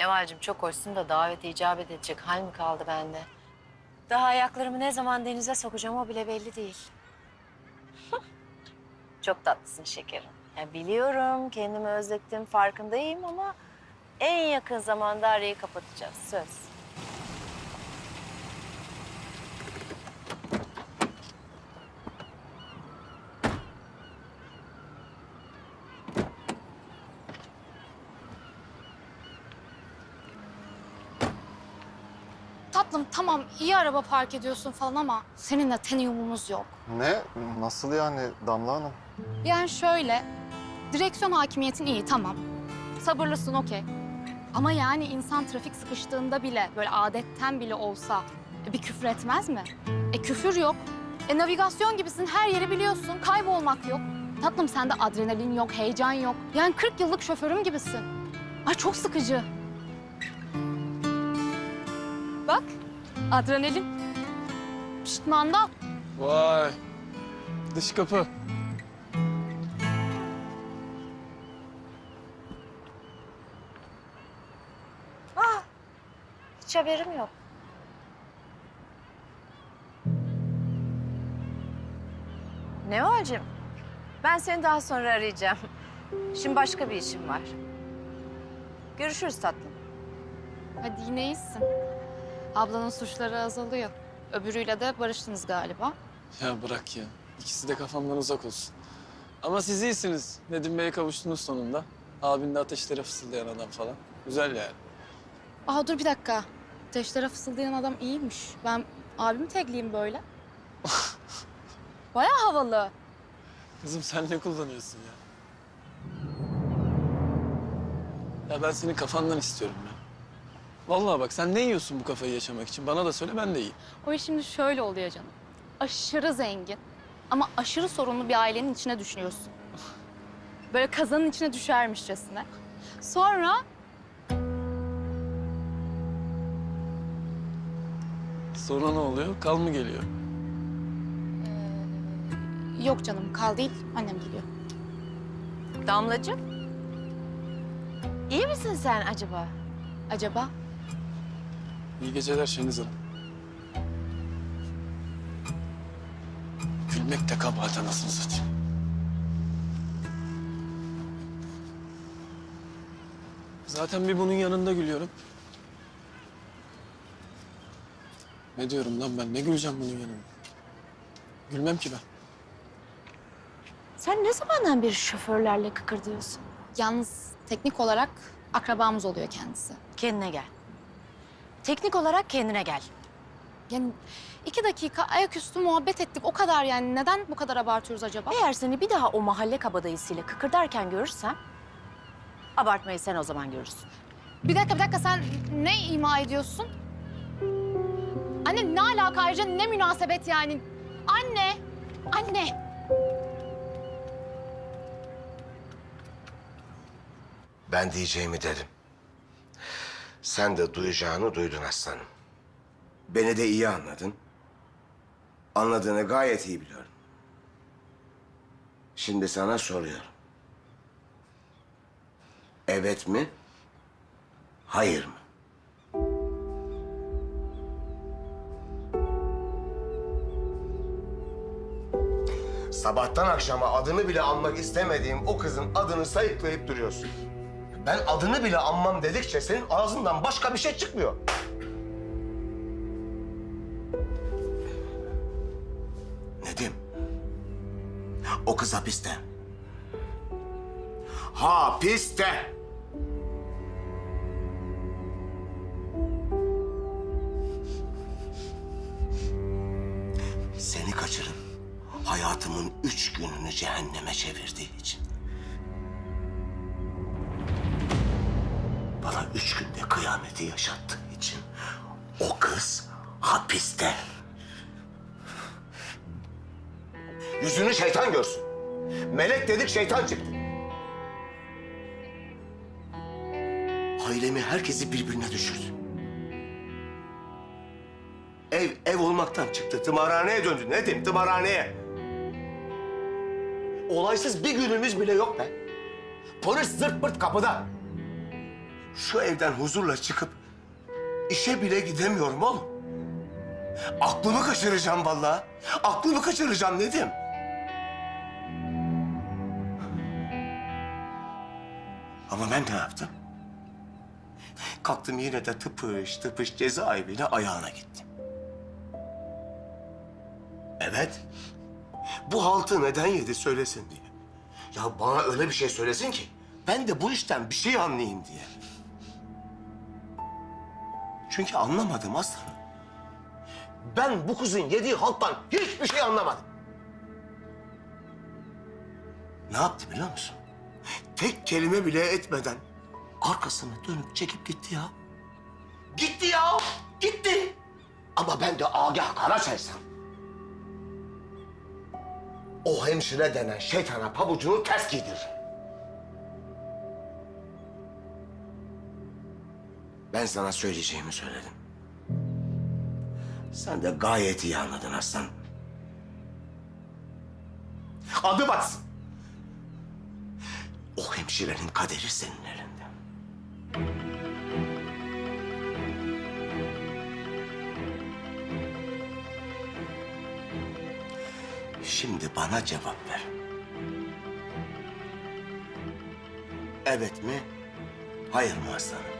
Neval'cim çok hoşsun da davete icabet edecek hal mi kaldı bende? Daha ayaklarımı ne zaman denize sokacağım o bile belli değil. çok tatlısın şekerim. Ya biliyorum kendimi özlettim farkındayım ama en yakın zamanda arayı kapatacağız söz. Tatlım tamam iyi araba park ediyorsun falan ama seninle ten uyumumuz yok. Ne? Nasıl yani Damla Hanım? Yani şöyle, direksiyon hakimiyetin iyi tamam. Sabırlısın okey. Ama yani insan trafik sıkıştığında bile böyle adetten bile olsa e, bir küfür etmez mi? E küfür yok. E navigasyon gibisin her yeri biliyorsun. Kaybolmak yok. Tatlım sende adrenalin yok, heyecan yok. Yani 40 yıllık şoförüm gibisin. Ay çok sıkıcı. Bak, adrenalin. Şşt mandal. Vay. Dış kapı. Hiç haberim yok. Neval'cim, ben seni daha sonra arayacağım. Şimdi başka bir işim var. Görüşürüz tatlım. Hadi yine iyisin. Ablanın suçları azalıyor. Öbürüyle de barıştınız galiba. Ya bırak ya. İkisi de kafamdan uzak olsun. Ama siz iyisiniz. Nedim Bey'e kavuştunuz sonunda. Abin de ateşlere fısıldayan adam falan. Güzel yani. Aa dur bir dakika. Ateşlere fısıldayan adam iyiymiş. Ben abimi tekleyeyim böyle. Bayağı havalı. Kızım sen ne kullanıyorsun ya? Ya ben senin kafandan istiyorum ya. Vallahi bak sen ne yiyorsun bu kafayı yaşamak için? Bana da söyle ben de yiyeyim. O iş şimdi şöyle oluyor canım. Aşırı zengin ama aşırı sorunlu bir ailenin içine düşünüyorsun. Böyle kazanın içine düşermişçesine. Sonra Sonra ne oluyor? Kal mı geliyor? yok canım kal değil annem geliyor. Damlacığım, iyi misin sen acaba? Acaba? İyi geceler Şeniz Hanım. Gülmek de kabahat anasını satayım. Zaten bir bunun yanında gülüyorum. Ne diyorum lan ben? Ne güleceğim bunun yanında? Gülmem ki ben. Sen ne zamandan beri şoförlerle kıkırdıyorsun? Yalnız teknik olarak akrabamız oluyor kendisi. Kendine gel. Teknik olarak kendine gel. Yani iki dakika ayaküstü muhabbet ettik o kadar yani. Neden bu kadar abartıyoruz acaba? Eğer seni bir daha o mahalle kabadayısıyla kıkırdarken görürsem... ...abartmayı sen o zaman görürsün. Bir dakika bir dakika sen ne ima ediyorsun? Anne ne alaka ayrıca ne münasebet yani? Anne! Anne! Ben diyeceğimi dedim. Sen de duyacağını duydun aslanım. Beni de iyi anladın. Anladığını gayet iyi biliyorum. Şimdi sana soruyorum. Evet mi? Hayır mı? Sabahtan akşama adını bile anmak istemediğim o kızın adını sayıklayıp duruyorsun. Ben adını bile anmam dedikçe senin ağzından başka bir şey çıkmıyor. Nedim. O kız hapiste. Hapiste. Seni kaçırıp hayatımın üç gününü cehenneme çevirdiği için. Üç günde kıyameti yaşattığı için o kız hapiste. Yüzünü şeytan görsün. Melek dedik şeytan çıktı. Ailemi herkesi birbirine düşürdü. Ev, ev olmaktan çıktı. Tımarhaneye döndü. Ne diyeyim tımarhaneye. Olaysız bir günümüz bile yok be. Polis zırt pırt kapıda. Şu evden huzurla çıkıp işe bile gidemiyorum oğlum. Aklımı kaçıracağım vallahi. Aklımı kaçıracağım Nedim. Ama ben ne yaptım? Kalktım yine de tıpış tıpış cezaevine ayağına gittim. Evet. Bu haltı neden yedi söylesin diye. Ya bana öyle bir şey söylesin ki ben de bu işten bir şey anlayayım diye. Çünkü anlamadım aslanım. Ben bu kızın yediği halttan hiçbir şey anlamadım. Ne yaptı biliyor musun? Tek kelime bile etmeden arkasını dönüp çekip gitti ya. Gitti ya, gitti. Ama ben de Agah Karaçaysam. O hemşire denen şeytana pabucunu ters giydir. Ben sana söyleyeceğimi söyledim. Sen de gayet iyi anladın aslan. Adı batsın. O hemşirenin kaderi senin elinde. Şimdi bana cevap ver. Evet mi? Hayır mı aslanım?